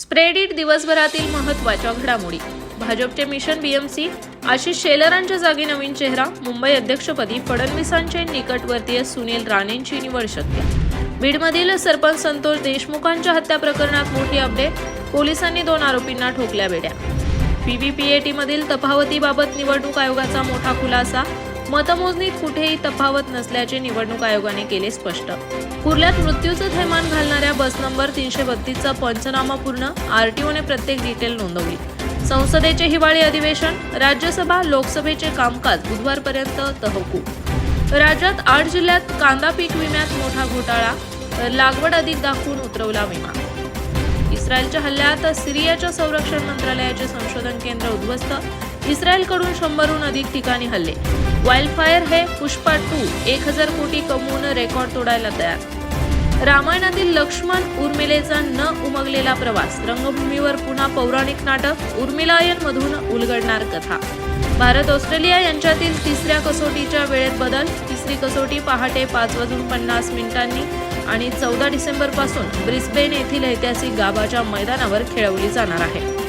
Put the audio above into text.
स्प्रेडिट दिवसभरातील महत्त्वाच्या घडामोडी. भाजपचे मिशन बीएमसी आशिष शेलरांच्या जागी नवीन चेहरा मुंबई अध्यक्षपदी फडणवीसांचे निकटवर्तीय सुनील राणेंची निवड शक्य. बीडमधील सरपंच संतोष देशमुखांच्या हत्या प्रकरणात मोठी अपडेट पोलिसांनी दोन आरोपींना ठोकल्या बेड्या. पीव्हीपीएटीमधील तफावतीबाबत निवडणूक आयोगाचा मोठा खुलासा मतमोजणीत कुठेही तफावत नसल्याचे निवडणूक आयोगाने केले स्पष्ट. कुर्ल्यात मृत्यूचं थैमान घालणाऱ्या बस नंबर तीनशे बत्तीसचा पंचनामा पूर्ण आरटीओने प्रत्येक डिटेल नोंदवली. संसदेचे हिवाळी अधिवेशन राज्यसभा लोकसभेचे कामकाज बुधवारपर्यंत तहकूब. राज्यात आठ जिल्ह्यात कांदा पीक विम्यात मोठा घोटाळा लागवड अधिक दाखवून उतरवला विमा. इस्रायलच्या हल्ल्यात सिरियाच्या संरक्षण मंत्रालयाचे संशोधन केंद्र उद्ध्वस्त इस्रायलकडून शंभरहून अधिक ठिकाणी हल्ले. वाईल्ड फायर हे पुष्पा टू एक हजार कोटी कमवून रेकॉर्ड तोडायला तयार. रामायणातील लक्ष्मण उर्मिलेचा न उमगलेला प्रवास रंगभूमीवर पुन्हा पौराणिक नाटक उर्मिलायन मधून उलगडणार कथा. भारत ऑस्ट्रेलिया यांच्यातील तिसऱ्या कसोटीच्या वेळेत बदल तिसरी कसोटी पहाटे पाच वाजून पन्नास मिनिटांनी आणि चौदा डिसेंबरपासून ब्रिस्बेन येथील ऐतिहासिक गाभाच्या मैदानावर खेळवली जाणार आहे.